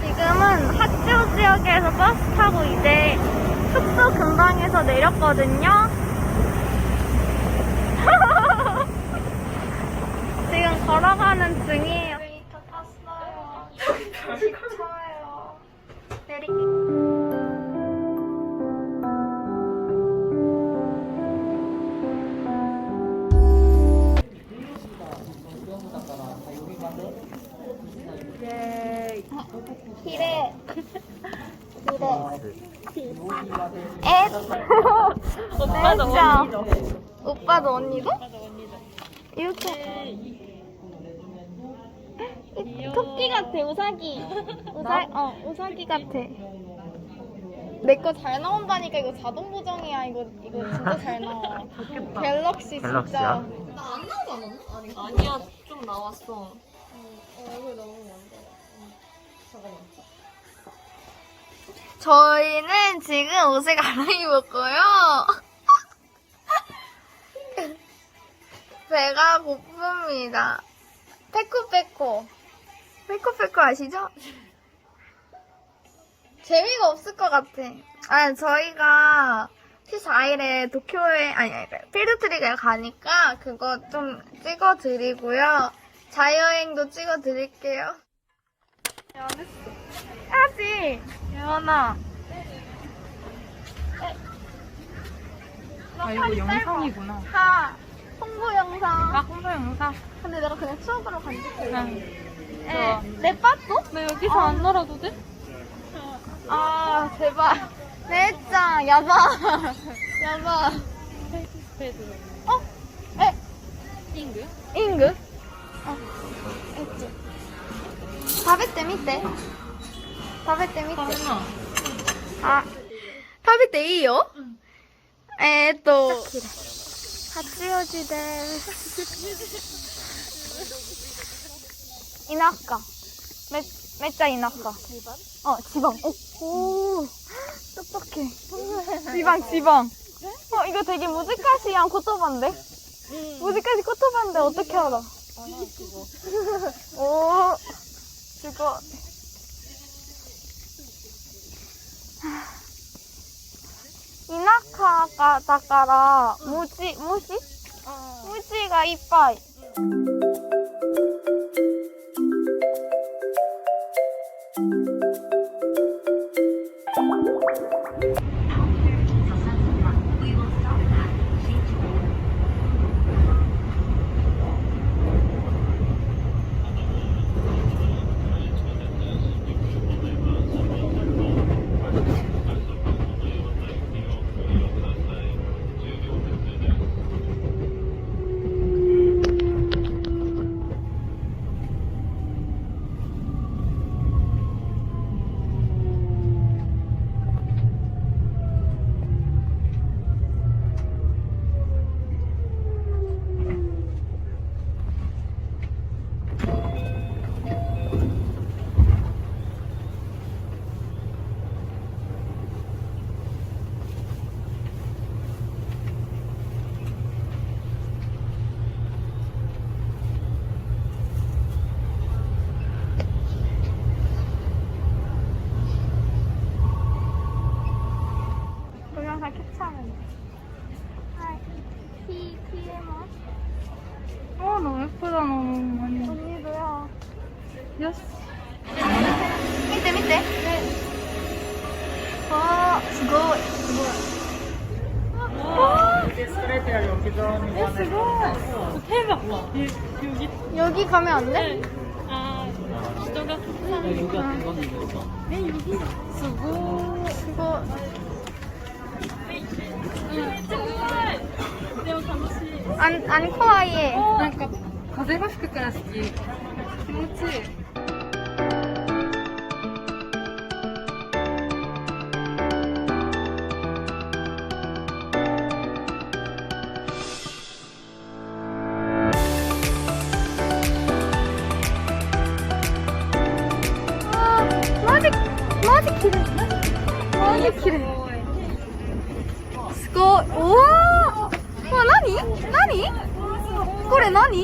지금은 학교 지역에서 버스 타고 이제 숙소 근방에서 내렸거든요. 지금 걸어가는 중이에요. 에? 오빠도 진짜. 언니도. 오빠도 언니도? 이렇게. 이 토끼 같아, 우사기. 우사, 어, 우사기 같아. 내 거 잘 나온다니까 이거 자동 보정이야 이거 이거 진짜 잘 나와. 갤럭시 진짜. 갤럭시야? 아니야, 좀 나왔어. 저희는 지금 옷을 갈아입었고요. 배가 고픕니다. 페코페코. 페코페코 아시죠? 재미가 없을 것 같아. 아, 저희가 14일에 도쿄에, 아니, 아니, 필드트릭에 가니까 그거 좀 찍어드리고요. 자유여행도 찍어드릴게요. 하지. 예원아. 아, 이거 영상이구나. 하. 홍보 영상. 아, 홍보 영상. 근데 내가 그냥 추억으로 간직해. 응. 에, 내 빠또? 나 여기서 안 놀아도 돼? 아, 제발. 내짱, 야바. 야바. 스페드. 어? 에, 잉그? 잉그? 어, 있지. 食べてみて。 食べてみて。 설마. 아, 食べていいよえーっと、八王子です。田舎。め、めっちゃ田舎。어, 지방. 오, 오, 똑똑해. 지방, 지방. 어, 이거 되게 무지까시한 코토반데? 무지까시 코토반데 어떻게 알아? 오, 죽어. 田舎だから、虫、虫虫がいっぱい。 너무 예쁘다, 너무 많이. 언니도요. 예스. 밑에, 밑에. 네. 와, すごい. すごい. 예, すご 대박. 여기. 이 여기 가면 안 돼? 아,人がたくさんいる。え、여기. すごい。 그거 め あん、あの、怖い。なんか、風が吹くから好き。気持ちいい。マジ、マジ綺麗。マジ綺麗。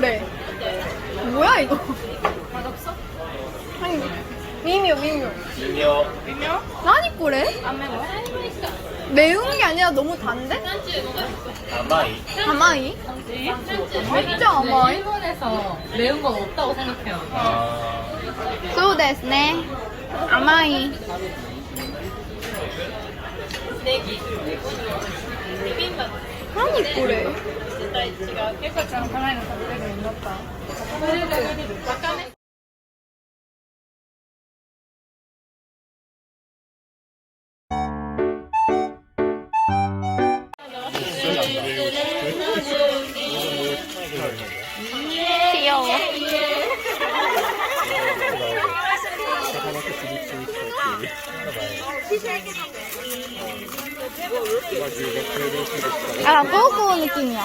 노래. 뭐야 이거? 맛없어? 아니 미묘 미묘. 미묘. 미묘? 나니 꼬래? 안 매워? 매운 게 아니라 너무 단데? 아마이. 아마이? 진짜 아마이? 일본에서 매운 건 없다고 생각해요. 아. So that's 네. 아마이. 내기. 비빔밥. 何これ？絶対違うゆかちゃん辛いの食べれるようになった食べれる。 귀여워 아 고고 느낌이야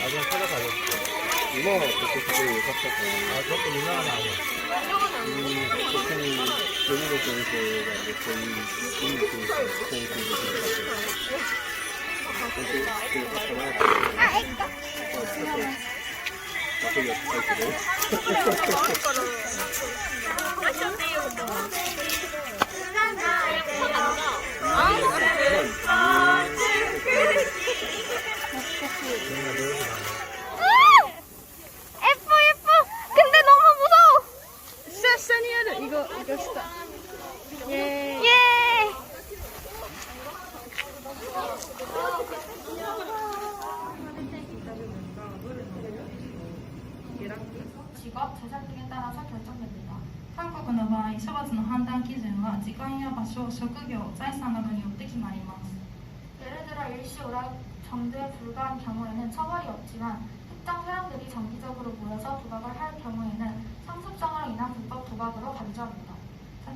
나중에 찾아가요 유명한 그때 그때 샀었고 아 그것도 유명한 아니야 이 보통이 영국 쪽에 중국 쪽에서 거의 예뻐 직업, 재산 등에 따라서 결정됩니다. 한국의 の場合、処罰の判断基準は時間や場所、職業、財産などによって決まります。 예를 들어 일시 오락 정도에 불과한 경우에는 처벌이 없지만 특정 사람들이 정기적으로 모여서 도박을 할 경우에는 상습성으로 인한 불법 도박으로 간주합니다.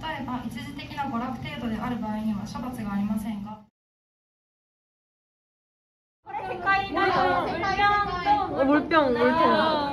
例えば一時的な娯楽程度である場合には処罰がありませんが 물병, 물통.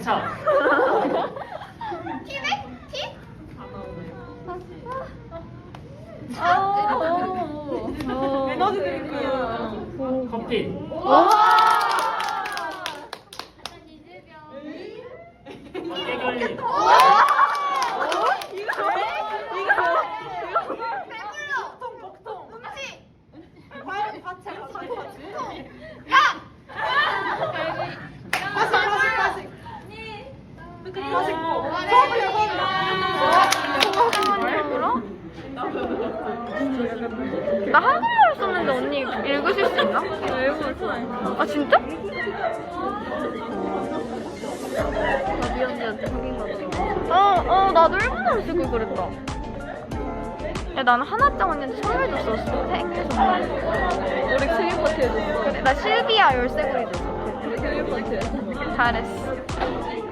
你好 나도 일본어로 쓰고 그랬다. 야 나는 하나짱 언니한테 선물 줬었어 생일 선물 우리 생일 파티 해줬어. 그래 나 실비아 열쇠고리 줬어 우리 생일 파티 했어. 잘했어